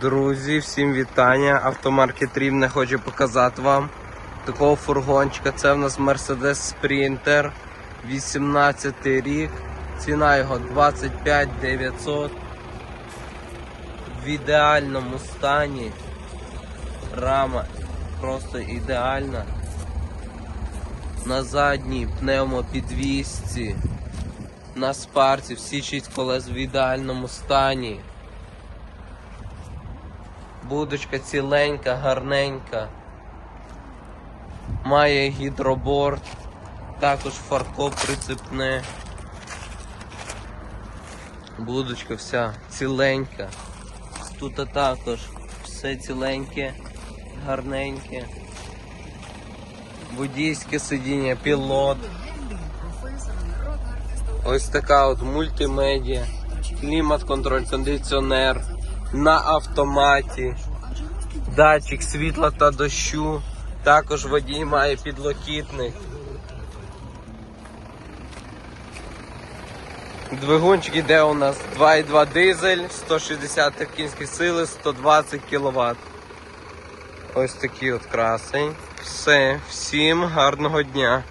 Друзі, всім вітання. Автомаркет Рівне хочу показати вам такого фургончика. Це в нас Mercedes Sprinter 18 рік. Ціна його 25 900. В ідеальному стані. Рама просто ідеальна. На задній пневмопідвісці. На спарці всі шість колес в ідеальному стані. Будочка ціленька, гарненька. Має гідроборд, також фарко прицепне. Будочка вся ціленька. Тут також все ціленьке, гарненьке. Водійське сидіння, пілот. Ось така от мультимедіа, клімат-контроль, кондиціонер на автоматі, датчик світла та дощу. Також водій має підлокітник. Двигунчик іде у нас 2,2 дизель, 160 кінських сили, 120 кВт. Ось такий от красень. Все, всім гарного дня.